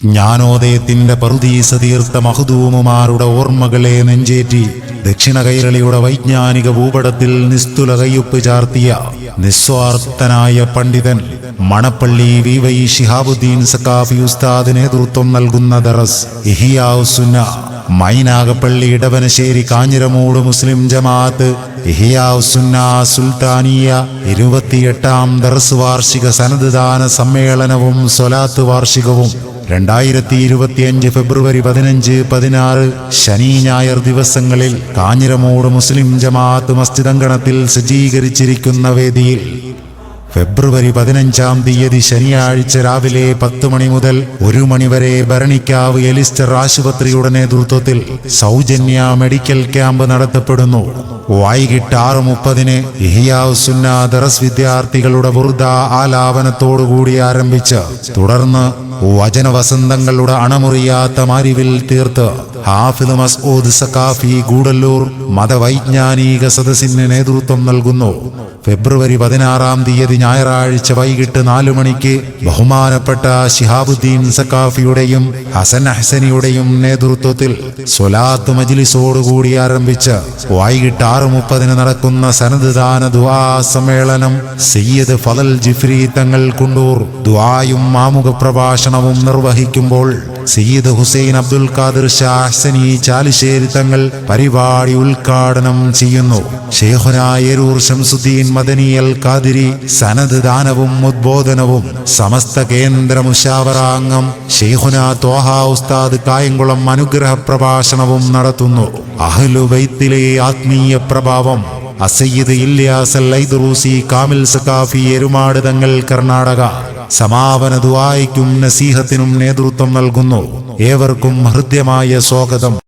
ജ്ഞാനോദയത്തിന്റെ പറുദീസ തീർത്ത മഹദൂമുമാരുടെ ഓർമ്മകളെ നെഞ്ചേറ്റി ദക്ഷിണ കൈരളിയുടെ വൈജ്ഞാനിക ഭൂപടത്തിൽ നിസ്തുല കയ്യൊപ്പ് ചാർത്തിയ നിസ്വാർത്ഥനായ പണ്ഡിതൻ മണപ്പള്ളി വി വൈ ഷിഹാബുദ്ദീൻ സക്കാഫി ഉസ്താദ് നേതൃത്വം നൽകുന്ന ദറസ് ഇഹിയാസുന്ന മൈനാഗപ്പള്ളി ഇടവനശ്ശേരി കാഞ്ഞിരമൂട് മുസ്ലിം ജമാഅത്ത് ഇഹിയാസുന്ന സുൽത്താനിയ ഇരുപത്തിയെട്ടാം ദറസ് വാർഷിക സനദ്ദാന സമ്മേളനവും സ്വലാത്ത് വാർഷികവും രണ്ടായിരത്തി ഇരുപത്തിയഞ്ച് ഫെബ്രുവരി പതിനഞ്ച് പതിനാറ് ശനി ഞായർ ദിവസങ്ങളിൽ കാഞ്ഞിരമൂട് മുസ്ലിം ജമാഅത്ത് മസ്ജിദ് അങ്കണത്തിൽ സജ്ജീകരിച്ചിരിക്കുന്ന വേദിയിൽ ഫെബ്രുവരി പതിനഞ്ചാം തീയതി ശനിയാഴ്ച രാവിലെ പത്ത് മണി മുതൽ ഒരു മണിവരെ ഭരണിക്കാവ് എലിസ്റ്റർ ആശുപത്രിയുടെ നേതൃത്വത്തിൽ സൗജന്യ മെഡിക്കൽ ക്യാമ്പ് നടത്തപ്പെടുന്നു. വൈകിട്ട് ആറ് മുപ്പതിന് ഇഹിയാസുന്ന ദറസ് വിദ്യാർത്ഥികളുടെ വൃദ്ധ ആലാപനത്തോടുകൂടി ആരംഭിച്ച് തുടർന്ന് വചനവസന്തങ്ങളുടെ അണമുറിയാത്ത മാരിവിൽ തീർത്ത് ഹാഫിദ് മസ്ഊദ് സക്കാഫി ഗൂഡല്ലൂർ മതവൈജ്ഞാനിക സദസ്സിന് നേതൃത്വം നൽകുന്നു. ഫെബ്രുവരി പതിനാറാം തീയതി ഞായറാഴ്ച വൈകിട്ട് നാലു മണിക്ക് ബഹുമാനപ്പെട്ട ഷിഹാബുദ്ദീൻ സക്കാഫിയുടെയും ഹസൻ അഹ്സനിയുടെയും നേതൃത്വത്തിൽ സൊലാത്ത് മജിലിസോടുകൂടി ആരംഭിച്ച് വൈകിട്ട് ആറ് മുപ്പതിന് നടക്കുന്ന സനദ്ദാന ദാന ദുആ സമ്മേളനം സയ്യദ് ഫലൽ ജിഫ്രി തങ്ങൾ കുണ്ടൂർ ദുവായും മാമുഖ പ്രഭാഷണവും നിർവഹിക്കുമ്പോൾ സയ്യിദ് ഹുസൈൻ അബ്ദുൽ ഖാദിർ ഷാഹ്സനി ചാലിശ്ശേരി തങ്ങൾ പരിപാടി ഉദ്ഘാടനം ചെയ്യുന്നു. ഷേഖുനായൂർ ഷംസുദ്ദീൻ മദനി അൽ ഖാദിരി സനദ് ദാനവും ഉദ്ബോധനവും സമസ്ത കേന്ദ്ര മുഷാവറാംഗം ഷെയ്ഹുന തോഹ ഉസ്താദ് കായംകുളം അനുഗ്രഹ പ്രഭാഷണവും നടത്തുന്നു. അഹ്ലുബൈത്തിലെ ആത്മീയ പ്രഭാവം. അസയ്യിദ് ഇല്യാസ് അൽ കാമിൽ സക്കാഫി എരുമാട് തങ്ങൾ കർണാടക. സമാപന ദുവായിക്കും നസീഹത്തിനും നേതൃത്വം നൽകുന്നു. ഏവർക്കും ഹൃദ്യമായ സ്വാഗതം.